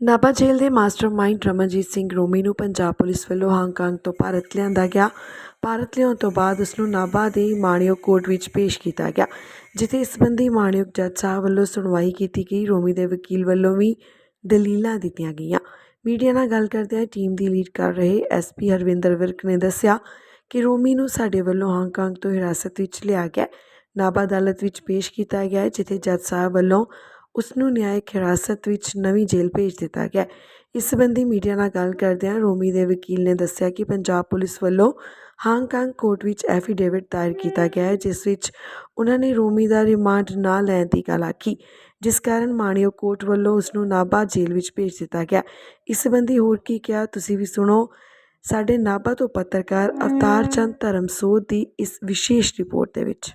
ਨਾਭਾ ਜੇਲ੍ਹ ਦੇ ਮਾਸਟਰਮਾਈਂਡ ਰਮਨਜੀਤ ਸਿੰਘ ਰੋਮੀ ਨੂੰ ਪੰਜਾਬ ਪੁਲਿਸ ਵੱਲੋਂ ਹਾਂਗਕਾਂਗ ਤੋਂ ਭਾਰਤ ਲਿਆਂਦਾ ਗਿਆ। ਭਾਰਤ ਲਿਆਉਣ ਤੋਂ ਬਾਅਦ ਉਸ ਨੂੰ ਨਾਭਾ ਦੇ ਮਾਣਯੋਗ ਕੋਰਟ ਵਿੱਚ ਪੇਸ਼ ਕੀਤਾ ਗਿਆ, ਜਿੱਥੇ ਇਸ ਸੰਬੰਧੀ ਮਾਣਯੋਗ ਜੱਜ ਸਾਹਿਬ ਵੱਲੋਂ ਸੁਣਵਾਈ ਕੀਤੀ ਗਈ। ਰੋਮੀ ਦੇ ਵਕੀਲ ਵੱਲੋਂ ਵੀ ਦਲੀਲਾਂ ਦਿੱਤੀਆਂ ਗਈਆਂ। ਮੀਡੀਆ ਨਾਲ ਗੱਲ ਕਰਦਿਆਂ ਟੀਮ ਦੀ ਲੀਡ ਕਰ ਰਹੇ ਐਸਪੀ ਹਰਵਿੰਦਰ ਵਿਰਕ ਨੇ ਦੱਸਿਆ ਕਿ ਰੋਮੀ ਨੂੰ ਸਾਡੇ ਵੱਲੋਂ ਹਾਂਗਕਾਂਗ ਤੋਂ ਹਿਰਾਸਤ ਵਿੱਚ ਲਿਆ ਗਿਆ। ਨਾਭਾ ਅਦਾਲਤ ਵਿੱਚ ਪੇਸ਼ ਕੀਤਾ ਗਿਆ ਜਿੱਥੇ ਜੱਜ ਸਾਹਿਬ ਵੱਲੋਂ ਉਸ ਨੂੰ ਨਿਆਇਕ ਹਿਰਾਸਤ ਵਿੱਚ ਨਵੀਂ ਜੇਲ੍ਹ ਭੇਜ ਦਿੱਤਾ ਗਿਆ। ਇਸ ਸੰਬੰਧੀ ਮੀਡੀਆ ਨਾਲ ਗੱਲ ਕਰਦਿਆਂ ਰੋਮੀ ਦੇ ਵਕੀਲ ਨੇ ਦੱਸਿਆ ਕਿ ਪੰਜਾਬ ਪੁਲਿਸ ਵੱਲੋਂ ਹਾਂਗਕਾਂਗ ਕੋਰਟ ਵਿੱਚ ਐਫੀਡੇਵਿਟ ਦਾਇਰ ਕੀਤਾ ਗਿਆ ਹੈ, ਜਿਸ ਵਿੱਚ ਉਹਨਾਂ ਨੇ ਰੋਮੀ ਦਾ ਰਿਮਾਂਡ ਨਾ ਲੈਣ ਦੀ ਗੱਲ ਆਖੀ, ਜਿਸ ਕਾਰਨ ਮਾਣਿਓ ਕੋਰਟ ਵੱਲੋਂ ਉਸ ਨੂੰ ਨਾਭਾ ਜੇਲ੍ਹ ਵਿੱਚ ਭੇਜ ਦਿੱਤਾ ਗਿਆ। ਇਸ ਸੰਬੰਧੀ ਹੋਰ ਕੀ ਕਿਹਾ, ਤੁਸੀਂ ਵੀ ਸੁਣੋ। ਸਾਡੇ ਨਾਭਾ ਤੋਂ ਪੱਤਰਕਾਰ ਅਵਤਾਰ ਚੰਦ ਧਰਮਸੋਤ ਦੀ ਇਸ ਵਿਸ਼ੇਸ਼ ਰਿਪੋਰਟ ਦੇ ਵਿੱਚ।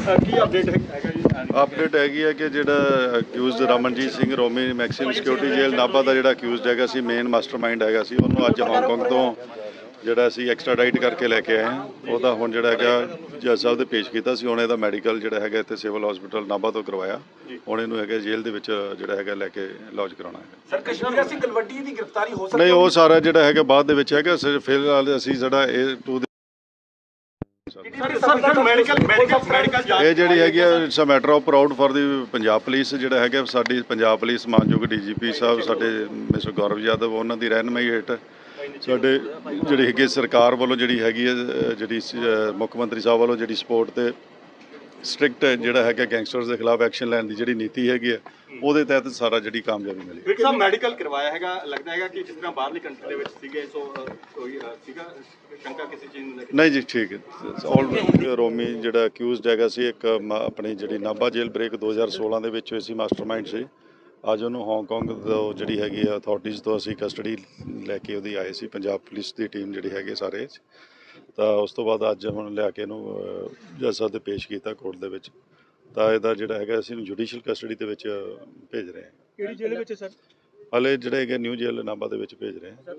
ਕੀ ਅਪਡੇਟ ਹੈਗਾ ਜੀ? ਅਪਡੇਟ ਹੈਗੀ ਹੈ ਕਿ ਜਿਹੜਾ accused Ramanjit Singh Romi maximum security jail Nabha ਦਾ ਜਿਹੜਾ ਅਕਿਊਜ਼ਡ ਹੈਗਾ ਸੀ ਮੇਨ ਮਾਸਟਰਮਾਈਂਡ ਹੈਗਾ ਸੀ ਉਹਨੂੰ ਅੱਜ ਹਾਂਗਕਾਂਗ ਤੋਂ ਜਿਹੜਾ ਅਸੀਂ ਐਕਸਟ੍ਰਾਡਾਈਟ ਕਰਕੇ ਲੈ ਕੇ ਆਏ ਹਾਂ। ਉਹਦਾ ਹੁਣ ਜਿਹੜਾ ਹੈਗਾ ਜੱਜ ਸਾਹਿਬ ਦੇ ਪੇਸ਼ ਕੀਤਾ ਸੀ ਹੁਣ ਇਹਦਾ ਮੈਡੀਕਲ ਜਿਹੜਾ ਹੈਗਾ ਇੱਥੇ ਸਿਵਲ ਹਸਪੀਟਲ ਨਾਭਾ ਤੋਂ ਕਰਵਾਇਆ। ਹੁਣ ਇਹਨੂੰ ਹੈਗਾ ਜੇਲ੍ਹ ਦੇ ਵਿੱਚ ਜਿਹੜਾ ਹੈਗਾ ਲੈ ਕੇ ਲੌਜ ਕਰਾਉਣਾ ਹੈ ਸਰ ਕਸ਼ਮੀਰ ਸਿੰਘ ਕਲਵੱਡੀ ਦੀ ਗ੍ਰਿਫਤਾਰੀ ਹੋ ਸਕਦੀ ਨਹੀਂ ਉਹ ਸਾਰਾ ਜਿਹੜਾ ਹੈਗਾ ਬਾਅਦ ਦੇ ਵਿੱਚ ਹੈਗਾ ਸਿਰ ਫਿਲਹਾਲ ਅਸੀਂ ਜਿਹੜਾ ਇਹ 2 ਇਹ ਜਿਹੜੀ ਹੈਗੀ ਆ it's a matter of proud for the Punjab police ਜਿਹੜਾ ਹੈਗਾ ਸਾਡੀ ਪੰਜਾਬ ਪੁਲਿਸ ਮਾਨਯੋਗ ਡੀਜੀਪੀ ਸਾਹਿਬ ਸਾਡੇ ਮਿਸਟਰ ਗੌਰਵ ਯਾਦਵ ਉਹਨਾਂ ਦੀ ਰਹਿਨਮਾਈ ਹੇਠ ਸਾਡੇ ਜਿਹੜੀ ਹੈਗੀ ਸਰਕਾਰ ਵੱਲੋਂ ਜਿਹੜੀ ਹੈਗੀ ਹੈ ਜਿਹੜੀ ਮੁੱਖ ਮੰਤਰੀ ਸਾਹਿਬ ਵੱਲੋਂ ਜਿਹੜੀ ਸਪੋਰਟ ਤੇ ਸਟ੍ਰਿਕਟ ਜਿਹੜਾ ਹੈਗਾ ਗੈਂਗਸਟਰਸ ਦੇ ਖਿਲਾਫ ਐਕਸ਼ਨ ਲੈਣ ਦੀ ਜਿਹੜੀ ਨੀਤੀ ਹੈਗੀ ਹੈ ਉਹਦੇ ਤਹਿਤ ਸਾਰਾ ਜਿਹੜੀ ਕਾਮਯਾਬੀ ਮਿਲੀ। ਵਿਕ ਸਾਹਿਬ ਮੈਡੀਕਲ ਕਰਵਾਇਆ ਹੈਗਾ ਲੱਗਦਾ ਹੈਗਾ ਕਿ ਜਿਸ ਤਰ੍ਹਾਂ ਬਾਹਰਲੀ ਕੰਟਰੀ ਦੇ ਵਿੱਚ ਸੀਗੇ ਸੋ ਕੋਈ ਸੀਗਾ ਸ਼ੰਕਾ ਕਿਸੇ ਚੀਜ਼ ਨੂੰ ਨਹੀਂ ਜੀ ਠੀਕ ਹੈ। ਆਲ ਰੋਮੀ ਜਿਹੜਾ ਅਕਿਊਜ਼ਡ ਹੈਗਾ ਸੀ ਇੱਕ ਆਪਣੀ ਜਿਹੜੀ ਨਾਭਾ ਜੇਲ੍ਹ ਬ੍ਰੇਕ 2016 ਦੇ ਵਿੱਚ ਹੋਈ ਸੀ ਮਾਸਟਰਮਾਈਂਡ ਸੀ। ਅੱਜ ਉਹਨੂੰ ਹਾਂਗਕਾਂਗ ਤੋਂ ਜਿਹੜੀ ਹੈਗੀ ਆ ਅਥਾਰਟੀਜ਼ ਤੋਂ ਅਸੀਂ ਕਸਟਡੀ ਲੈ ਕੇ ਉਹਦੀ ਆਏ ਸੀ ਪੰਜਾਬ ਪੁਲਿਸ ਦੀ ਟੀਮ ਜਿਹੜੀ ਹੈਗੀ ਸਾਰੇ। ਤਾਂ ਉਸ ਤੋਂ ਬਾਅਦ ਅੱਜ ਹੁਣ ਲਿਆ ਕੇ ਇਹਨੂੰ ਜੱਜ ਸਾਹਿਬ ਦੇ ਪੇਸ਼ ਕੀਤਾ ਕੋਰਟ ਦੇ ਵਿੱਚ। ਤਾਂ ਇਹਦਾ ਜਿਹੜਾ ਹੈਗਾ ਅਸੀਂ ਇਹਨੂੰ ਜੁਡੀਸ਼ੀਅਲ ਕਸਟਡੀ ਦੇ ਵਿੱਚ ਭੇਜ ਰਹੇ ਹਾਂ। ਕਿਹੜੀ ਜੇਲ੍ਹ ਵਿੱਚ ਸਰ? ਹਲੇ ਜਿਹੜੇ ਹੈਗੇ ਨਿਊ ਜੇਲ੍ਹ ਨਾਭਾ ਦੇ ਵਿੱਚ ਭੇਜ ਰਹੇ ਹਾਂ।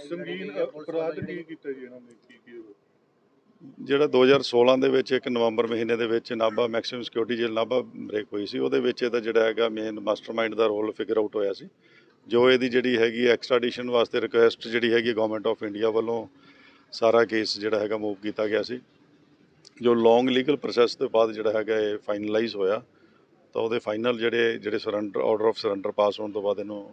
ਸੰਗੀਨ ਅਪਰਾਧ ਕੀ ਕੀਤਾ ਜੀ ਇਹਨਾਂ ਨੇ ਕੀ ਕੀ ਜਿਹੜਾ 2016 ਦੇ ਵਿੱਚ ਇੱਕ ਨਵੰਬਰ ਮਹੀਨੇ ਦੇ ਵਿੱਚ Nabha maximum security jail Nabha break ਹੋਈ ਸੀ ਉਹਦੇ ਵਿੱਚ ਇਹਦਾ ਜਿਹੜਾ ਹੈਗਾ ਮੇਨ ਮਾਸਟਰਮਾਈਂਡ ਦਾ ਰੋਲ ਫਿਗਰ ਆਊਟ ਹੋਇਆ ਸੀ। ਜੋ ਇਹਦੀ ਜਿਹੜੀ ਹੈਗੀ ਐਕਸਟ੍ਰੈਡੀਸ਼ਨ ਵਾਸਤੇ ਰਿਕੁਐਸਟ ਜਿਹੜੀ ਹੈਗੀ ਗਵਰਨਮੈਂਟ ਆਫ ਇੰਡੀਆ ਵੱਲੋਂ ਸਾਰਾ ਕੇਸ ਜਿਹੜਾ ਹੈਗਾ ਮੂਵ ਕੀਤਾ ਗਿਆ ਸੀ। ਜੋ ਲੌਂਗ ਲੀਗਲ ਪ੍ਰੋਸੈਸ ਤੋਂ ਬਾਅਦ ਜਿਹੜਾ ਹੈਗਾ ਇਹ ਫਾਈਨਲਾਈਜ਼ ਹੋਇਆ ਤਾਂ ਉਹਦੇ ਫਾਈਨਲ ਜਿਹੜੇ ਜਿਹੜੇ surrender order of surrender pass ਹੋਣ ਤੋਂ ਬਾਅਦ ਇਹਨੂੰ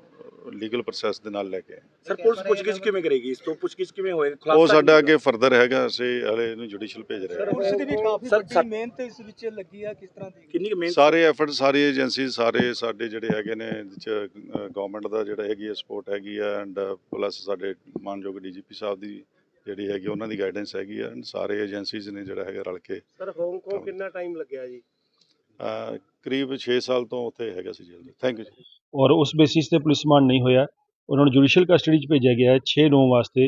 ਲੀਗਲ ਪ੍ਰੋਸੈਸ ਦੇ ਨਾਲ ਲੈ ਕੇ ਆਏ। ਸਰ ਪੁਲਿਸ ਪੁੱਛਗਿੱਛ ਕਿਵੇਂ ਕਰੇਗੀ? ਇਸ ਤੋਂ ਪੁੱਛਗਿੱਛ ਕਿਵੇਂ ਹੋਏਗਾ ਉਹ ਸਾਡਾ ਅੱਗੇ ਫਰਦਰ ਹੈਗਾ ਅਸੀਂ ਹਲੇ ਇਹਨੂੰ ਜੁਡੀਸ਼ੀਅਲ ਭੇਜ ਰਹੇ ਹਾਂ। ਪੁਲਿਸ ਦੀ ਵੀ ਕਾਫੀ ਮਿਹਨਤ ਇਸ ਵਿੱਚ ਲੱਗੀ ਆ ਕਿਸ ਤਰ੍ਹਾਂ ਦੀ? ਕਿੰਨੀ ਮਿਹਨਤ? ਸਾਰੇ ਐਫਰਟ ਸਾਰੀ ਏਜੰਸੀ ਸਾਰੇ ਸਾਡੇ ਜਿਹੜੇ ਹੈਗੇ ਨੇ ਇਹਦੇ ਚ ਗਵਰਨਮੈਂਟ ਦਾ ਜਿਹੜਾ ਹੈਗੀ ਹੈ ਸਪੋਰਟ ਹੈਗੀ ਆ ਐਂਡ ਪਲੱਸ ਸਾਡੇ ਮਾਨਯੋਗ ਡੀਜੀਪੀ ਸਾਹਿਬ ਦੀ ਜਿਹੜੀ ਹੈਗੀ ਉਹਨਾਂ ਦੀ ਗਾਈਡੈਂਸ ਹੈਗੀ ਆ ਸਾਰੇ ਏਜੰਸੀਜ਼ ਨੇ ਜਿਹੜਾ ਹੈਗਾ ਰਲ ਕੇ ਸਰ ਹਾਂਗਕਾਂਗ ਕਿੰਨਾ ਟਾਈਮ ਲੱਗਿਆ ਜੀ? ਕਰੀਬ 6 ਸਾਲ ਤੋਂ ਉੱਥੇ ਹੈਗਾ ਸੀ ਜੇਲ੍ਹ ਥੈਂਕ ਯੂ ਜੀ। ਔਰ ਉਸ ਬੇਸਿਸ ਤੇ ਪੁਲਿਸ ਰਿਮਾਂਡ ਨਹੀਂ ਹੋਇਆ। ਉਹਨਾਂ ਨੂੰ ਜੁਡੀਸ਼ੀਅਲ ਕਸਟਡੀ 'ਚ ਭੇਜਿਆ ਗਿਆ ਹੈ 6 ਨੌਂ ਵਾਸਤੇ।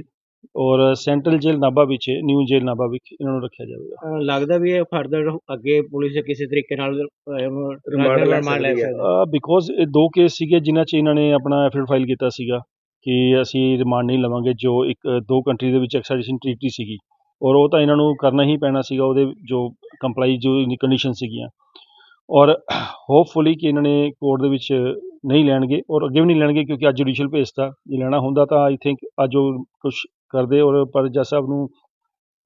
ਔਰ ਸੈਂਟਰਲ ਜੇਲ੍ਹ ਨਾਭਾ ਵਿੱਚ ਨਿਊ ਜੇਲ੍ਹ ਨਾਭਾ ਵਿੱਚ ਇਹਨਾਂ ਨੂੰ ਰੱਖਿਆ ਜਾਵੇਗਾ। ਲੱਗਦਾ ਵੀ ਇਹ ਫਰਦਰ ਅੱਗੇ ਪੁਲਿਸ ਕਿਸੇ ਤਰੀਕੇ ਨਾਲ ਰਿਮਾਂਡ ਲੈ ਸਕਦੀ ਹੈ। ਸਕਦੀ ਹੈ ਬਿਕੋਜ਼ ਇਹ ਦੋ ਕੇਸ ਸੀਗੇ ਜਿਨ੍ਹਾਂ 'ਚ ਇਹਨਾਂ ਨੇ ਆਪਣਾ ਐਫਆਈਆਰ ਫਾਈਲ ਕੀਤਾ ਸੀਗਾ। ਕਿ ਅਸੀਂ ਰਿਮਾਂਡ ਨਹੀਂ ਲਵਾਂਗੇ, ਜੋ ਇੱਕ, ਦੋ ਕੰਟਰੀ ਦੇ ਵਿੱਚ ਐਕਸਟ੍ਰੈਡੀਸ਼ਨ ਟ੍ਰੀਟੀ ਸੀਗੀ। ਔਰ ਉਹ ਤਾਂ ਇਹਨਾਂ ਨੂੰ ਕਰਨਾ ਹੀ ਪੈਣਾ ਸੀਗਾ, ਉਹਦੇ ਜੋ ਕੰਪਲਾਈ ਜੋ ਕੰਡੀਸ਼ਨ ਸੀਗੀਆਂ। ਔਰ ਹੋਪਫੁਲੀ ਕਿ ਇਹਨਾਂ ਨੇ ਕੋਰਟ ਦੇ ਵਿੱਚ ਨਹੀਂ ਲੈਣਗੇ, ਔਰ ਅੱਗੇ ਵੀ ਨਹੀਂ ਲੈਣਗੇ, ਕਿਉਂਕਿ ਅੱਜ ਜੁਡੀਸ਼ੀਅਲ ਭੇਜਤਾ ਜੇ ਲੈਣਾ ਹੁੰਦਾ ਤਾਂ ਆਈ ਥਿੰਕ ਅੱਜ ਉਹ ਕੁਝ ਕਰਦੇ, ਔਰ ਪਰ ਜੱਜ ਸਾਹਿਬ ਨੂੰ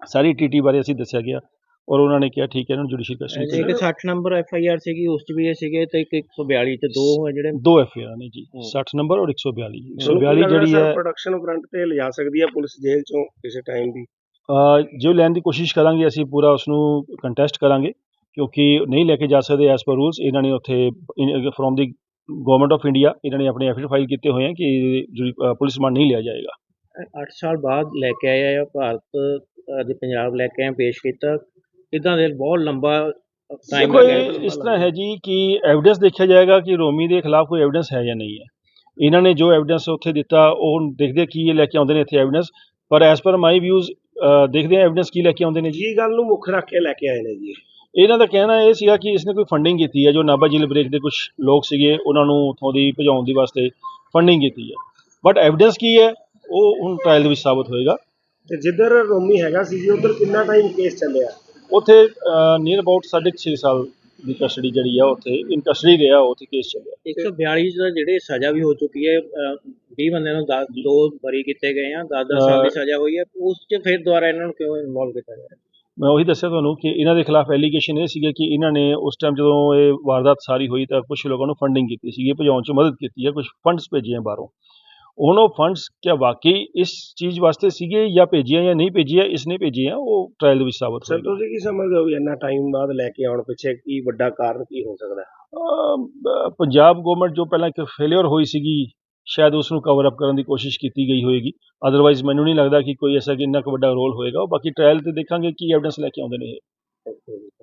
ਸਾਰੀ ਟੀਟੀ ਬਾਰੇ ਅਸੀਂ ਦੱਸਿਆ ਗਿਆ। ਔਰ ਉਹਨਾਂ ਨੇ ਕਿਹਾ ਠੀਕ ਹੈ ਇਹਨਾਂ ਨੂੰ ਜੁਡੀਸ਼ੀਅਲ ਕਸਟਡੀ ਇੱਕ 60 ਨੰਬਰ ਐਫ ਆਈ ਆਰ ਸੀਗੀ ਉਸ 'ਚ ਵੀ ਇਹ ਸੀਗੇ ਤੇ ਇੱਕ 142 ਤੇ ਦੋ ਹੈ ਜਿਹੜੇ। ਦੋ ਐਫ ਆਰ ਨੇ ਜੀ 60 ਨੰਬਰ ਔਰ 142 142 ਜਿਹੜੀ ਹੈ ਪ੍ਰੋਡਕਸ਼ਨ ਫਰੰਟ ਤੇ ਲਿਜਾ ਸਕਦੀ ਹੈ ਪੁਲਿਸ ਜੇਲ੍ਹ ਚੋਂ ਕਿਸੇ ਟਾਈਮ ਵੀ। ਅ, ਜੋ ਲੈਣ ਦੀ ਕੋਸ਼ਿਸ਼ ਕਰਾਂਗੇ ਅਸੀਂ ਪੂਰਾ ਉਸ ਨੂੰ ਕੰਟੈਸਟ ਕਰਾਂਗੇ ਕਿਉਂਕਿ ਨਹੀਂ ਲੈ ਕੇ ਜਾ ਸਕਦੇ ਐਸ ਪਰ ਰੂਲਸ ਇਹਨਾਂ ਨੇ ਉੱਥੇ from the government of India ਇਹਨਾਂ ਨੇ ਆਪਣੇ ਐਫੀਡੇਵਿਟ ਫਾਈਲ ਕੀਤੇ ਹੋਏ ਹਨ ਕਿ ਪੁਲਿਸ ਰਿਮਾਂਡ ਨਹੀਂ ਲਿਆ ਜਾਏਗਾ। 8 ਸਾਲ ਬਾਅਦ ਲੈ ਕੇ ਆਏ ਆ ਭਾਰਤ ਅੱਜ ਪੰਜਾਬ ਲੈ ਕੇ ਆਏ ਪੇਸ਼ ਕੀਤਾ। ਇਦਾਂ ਦੇ ਬਹੁਤ ਲੰਬਾ ਟਾਈਮ ਦੇਖੋ ਲੱਗਿਆ ਇਹ ਇਸ ਤਰ੍ਹਾਂ ਹੈ ਜੀ ਕਿ ਐਵੀਡੈਂਸ ਦੇਖਿਆ ਜਾਏਗਾ ਕਿ ਰੋਮੀ ਦੇ ਖਿਲਾਫ ਕੋਈ ਐਵੀਡੈਂਸ ਹੈ ਜਾਂ ਨਹੀਂ ਹੈ। ਇਹਨਾਂ ਨੇ ਜੋ ਐਵੀਡੈਂਸ ਉੱਥੇ ਦਿੱਤਾ ਉਹ ਦੇਖਦੇ ਕੀ ਇਹ ਲੈ ਕੇ ਆਉਂਦੇ ਨੇ ਇੱਥੇ ਐਵੀਡੈਂਸ ਪਰ ਐਸ ਪਰ ਮਾਈ ਵਿਊਜ਼ ਦੇਖਦੇ ਆ ਐਵੀਡੈਂਸ ਕੀ ਲੈ ਕੇ ਆਉਂਦੇ ਨੇ ਜੀ। ਗੱਲ ਨੂੰ ਮੁੱਖ ਰੱਖ ਕੇ ਲੈ ਕੇ ਆਏ ਨੇ ਜੀ। ਇਹਨਾਂ ਦਾ ਕਹਿਣਾ ਇਹ ਸੀਗਾ ਕਿ ਇਸਨੇ ਕੋਈ ਫੰਡਿੰਗ ਕੀਤੀ ਹੈ ਜੋ ਨਾਭਾ ਜਿਲ ਬ੍ਰੇਕ ਦੇ ਕੁਝ ਲੋਕ ਸੀਗੇ ਉਹਨਾਂ ਨੂੰ ਉੱਥੋਂ ਦੀ ਭਜਾਉਣ ਦੀ ਵਾਸਤੇ ਫੰਡਿੰਗ ਕੀਤੀ ਹੈ। ਬਟ ਐਵੀਡੈਂਸ ਕੀ ਹੈ? ਉਹ ਹੁਣ ਟ੍ਰਾਇਲ ਦੇ ਵਿੱਚ ਸਾਬਤ ਹੋਏਗਾ। ਤੇ ਜਿੱਧਰ ਰੋਮੀ ਹੈਗਾ ਸੀ ਜੀ ਉਧਰ ਕਿੰਨਾ ਟਾਈਮ ਕੇਸ ਚੱਲਿਆ? ਉੱਥੇ ਨੀਅਰ ਅਬਾਊਟ 6.5 ਸਾਲ ਦੀ ਕਸਟਡੀ ਜਿਹੜੀ ਆ ਉੱਥੇ ਇਨ ਕਸਟਡੀ ਰਿਹਾ ਉੱਥੇ ਕੇਸ ਚੱਲਿਆ। 142 ਦਾ ਜਿਹੜੇ ਸਜ਼ਾ ਵੀ ਹੋ ਚੁੱਕੀ ਹੈ ਅਹ, 20 ਬੰਦਿਆਂ ਨੂੰ ਦੋ ਬਰੀ ਕੀਤੇ ਗਏ ਆ 10 10 ਸਾਲ ਦੀ ਸਜ਼ਾ ਹੋਈ ਹੈ ਉਸ 'ਚ ਫਿਰ ਦੁਬਾਰਾ ਇਹਨਾਂ ਨੂੰ ਕਿਉਂ ਇਨਵੋਲਵ ਕੀਤਾ ਗਿਆ? ਮੈਂ ਉਹੀ ਦੱਸਿਆ ਤੁਹਾਨੂੰ ਕਿ ਇਹਨਾਂ ਦੇ ਖਿਲਾਫ ਐਲੀਗੇਸ਼ਨ ਇਹ ਸੀਗਾ ਕਿ ਇਹਨਾਂ ਨੇ ਉਸ ਟਾਈਮ ਜਦੋਂ ਇਹ ਵਾਰਦਾਤ ਸਾਰੀ ਹੋਈ ਤਾਂ ਕੁਝ ਲੋਕਾਂ ਨੂੰ ਫੰਡਿੰਗ ਕੀਤੀ ਸੀਗੀ ਭਜਾਉਣ 'ਚ ਮਦਦ ਕੀਤੀ ਹੈ ਕੁਝ ਫੰਡਸ ਭੇਜੇ ਆ ਬਾਹਰੋਂ। ਹੁਣ ਉਹ ਫੰਡਸ ਕਿਆ ਵਾਕਈ ਇਸ ਚੀਜ਼ ਵਾਸਤੇ ਸੀਗੇ ਜਾਂ ਭੇਜੀਆਂ ਜਾਂ ਨਹੀਂ ਭੇਜੀਆਂ ਇਸਨੇ ਭੇਜੇ ਆ ਉਹ ਟ੍ਰਾਇਲ ਦੇ ਵਿੱਚ ਸਾਬਤ ਸਰ ਤੁਸੀਂ ਕੀ ਸਮਝਦੇ ਹੋ ਵੀ ਇੰਨਾ ਟਾਈਮ ਬਾਅਦ ਲੈ ਕੇ ਆਉਣ ਪਿੱਛੇ ਕੀ ਵੱਡਾ ਕਾਰਨ ਕੀ ਹੋ ਸਕਦਾ? ਹੈ? ਪੰਜਾਬ ਗਵਰਨਮੈਂਟ ਜੋ ਪਹਿਲਾਂ ਇੱਕ ਫੇਲਿਅਰ ਹੋਈ ਸੀਗੀ ਸ਼ਾਇਦ ਉਸ ਨੂੰ ਕਵਰ ਅਪ ਕਰਨ ਦੀ ਕੋਸ਼ਿਸ਼ ਕੀਤੀ ਗਈ ਹੋਏਗੀ। ਅਦਰਵਾਈਜ਼ ਮੈਨੂੰ ਨਹੀਂ ਲੱਗਦਾ ਕਿ ਕੋਈ ਐਸਾ ਕਿ ਇੰਨਾ ਕੁ ਵੱਡਾ ਰੋਲ ਹੋਏਗਾ। ਉਹ ਬਾਕੀ ਟ੍ਰਾਇਲ ਤੇ ਦੇਖਾਂਗੇ ਕੀ ਐਵੀਡੈਂਸ ਲੈ ਕੇ ਆਉਂਦੇ ਨੇ ਇਹ।